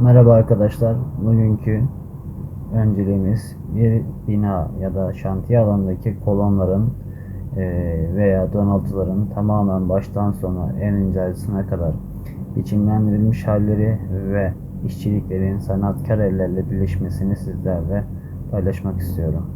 Merhaba arkadaşlar. Bugünkü önceliğimiz bir bina ya da şantiye alanındaki kolonların e, veya donaltıların tamamen baştan sona en ince ayrıntısına kadar biçimlendirilmiş halleri ve işçiliklerin sanatkar ellerle birleşmesini sizlerle paylaşmak istiyorum.